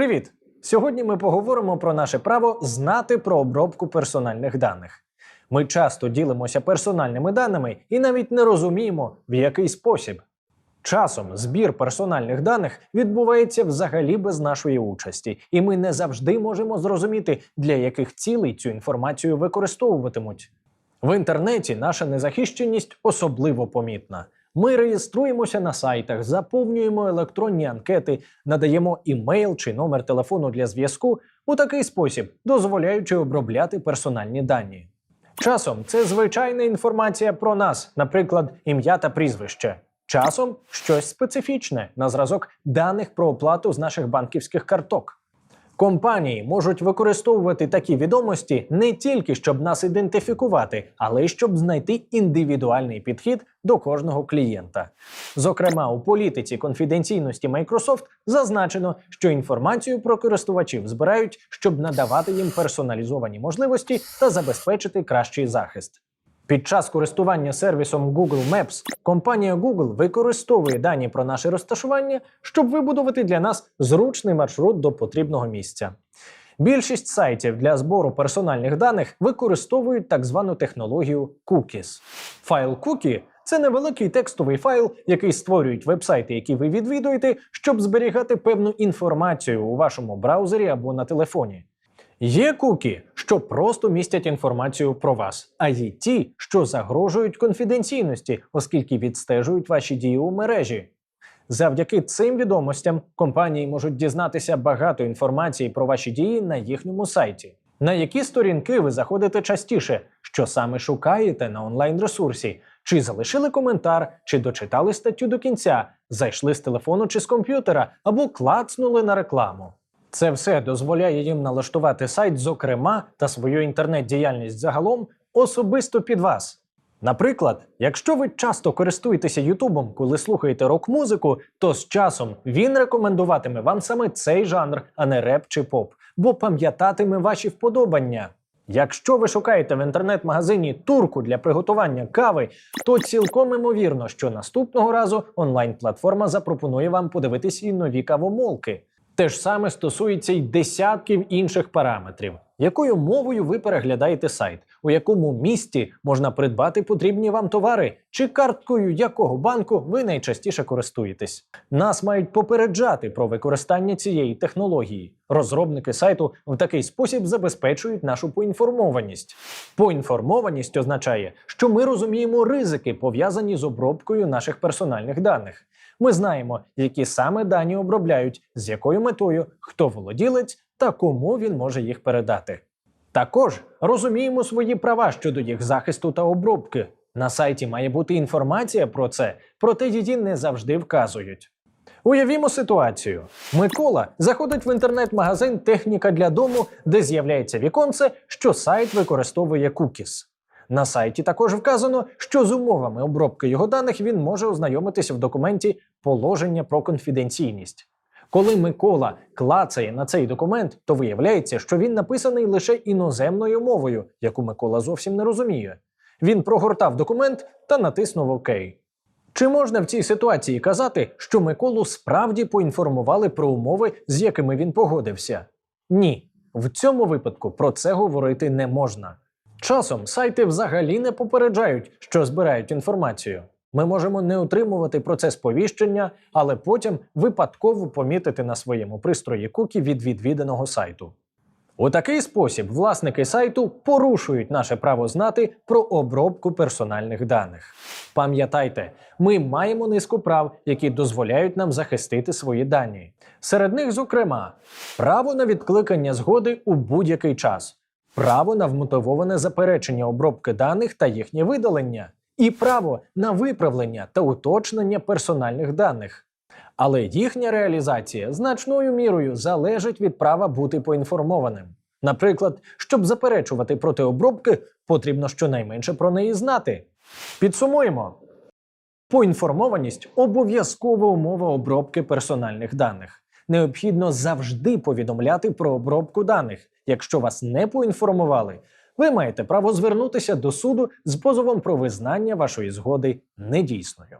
Привіт! Сьогодні ми поговоримо про наше право знати про обробку персональних даних. Ми часто ділимося персональними даними і навіть не розуміємо, в який спосіб. Часом збір персональних даних відбувається взагалі без нашої участі, і ми не завжди можемо зрозуміти, для яких цілей цю інформацію використовуватимуть. В інтернеті наша незахищеність особливо помітна. Ми реєструємося на сайтах, заповнюємо електронні анкети, надаємо імейл чи номер телефону для зв'язку у такий спосіб, дозволяючи обробляти персональні дані. Часом це звичайна інформація про нас, наприклад, ім'я та прізвище. Часом щось специфічне на зразок даних про оплату з наших банківських карток. Компанії можуть використовувати такі відомості не тільки щоб нас ідентифікувати, але й щоб знайти індивідуальний підхід до кожного клієнта. Зокрема, у політиці конфіденційності Microsoft зазначено, що інформацію про користувачів збирають, щоб надавати їм персоналізовані можливості та забезпечити кращий захист. Під час користування сервісом Google Maps компанія Google використовує дані про наше розташування, щоб вибудувати для нас зручний маршрут до потрібного місця. Більшість сайтів для збору персональних даних використовують так звану технологію Cookies. Файл Cookie – це невеликий текстовий файл, який створюють вебсайти, які ви відвідуєте, щоб зберігати певну інформацію у вашому браузері або на телефоні. Є кукі, що просто містять інформацію про вас, а є ті, що загрожують конфіденційності, оскільки відстежують ваші дії у мережі. Завдяки цим відомостям компанії можуть дізнатися багато інформації про ваші дії на їхньому сайті. На які сторінки ви заходите частіше, що саме шукаєте на онлайн-ресурсі, чи залишили коментар, чи дочитали статтю до кінця, зайшли з телефону чи з комп'ютера, або клацнули на рекламу. Це все дозволяє їм налаштувати сайт, зокрема, та свою інтернет-діяльність загалом особисто під вас. Наприклад, якщо ви часто користуєтеся Ютубом, коли слухаєте рок-музику, то з часом він рекомендуватиме вам саме цей жанр, а не реп чи поп, бо пам'ятатиме ваші вподобання. Якщо ви шукаєте в інтернет-магазині турку для приготування кави, то цілком імовірно, що наступного разу онлайн-платформа запропонує вам подивитись і нові кавомолки. Те ж саме стосується й десятків інших параметрів, якою мовою ви переглядаєте сайт, у якому місті можна придбати потрібні вам товари, чи карткою якого банку ви найчастіше користуєтесь. Нас мають попереджати про використання цієї технології. Розробники сайту в такий спосіб забезпечують нашу поінформованість. Поінформованість означає, що ми розуміємо ризики, пов'язані з обробкою наших персональних даних. Ми знаємо, які саме дані обробляють, з якою метою, хто володілець та кому він може їх передати. Також розуміємо свої права щодо їх захисту та обробки. На сайті має бути інформація про це, проте її не завжди вказують. Уявімо ситуацію: Микола заходить в інтернет-магазин Техніка для дому, де з'являється віконце, що сайт використовує кукіс. На сайті також вказано, що з умовами обробки його даних він може ознайомитися в документі Положення про конфіденційність. Коли Микола клацає на цей документ, то виявляється, що він написаний лише іноземною мовою, яку Микола зовсім не розуміє. Він прогортав документ та натиснув ОК. Чи можна в цій ситуації казати, що Миколу справді поінформували про умови, з якими він погодився? Ні, в цьому випадку про це говорити не можна. Часом сайти взагалі не попереджають, що збирають інформацію. Ми можемо не отримувати процес повіщення, але потім випадково помітити на своєму пристрої кукі від відвіданого сайту. У такий спосіб власники сайту порушують наше право знати про обробку персональних даних. Пам'ятайте, ми маємо низку прав, які дозволяють нам захистити свої дані. Серед них, зокрема, право на відкликання згоди у будь-який час, право на вмотивоване заперечення обробки даних та їхнє видалення, і право на виправлення та уточнення персональних даних. Але їхня реалізація значною мірою залежить від права бути поінформованим. Наприклад, щоб заперечувати проти обробки, потрібно щонайменше про неї знати. Підсумуємо. Поінформованість обов'язкова умова обробки персональних даних. Необхідно завжди повідомляти про обробку даних. Якщо вас не поінформували, ви маєте право звернутися до суду з позовом про визнання вашої згоди недійсною.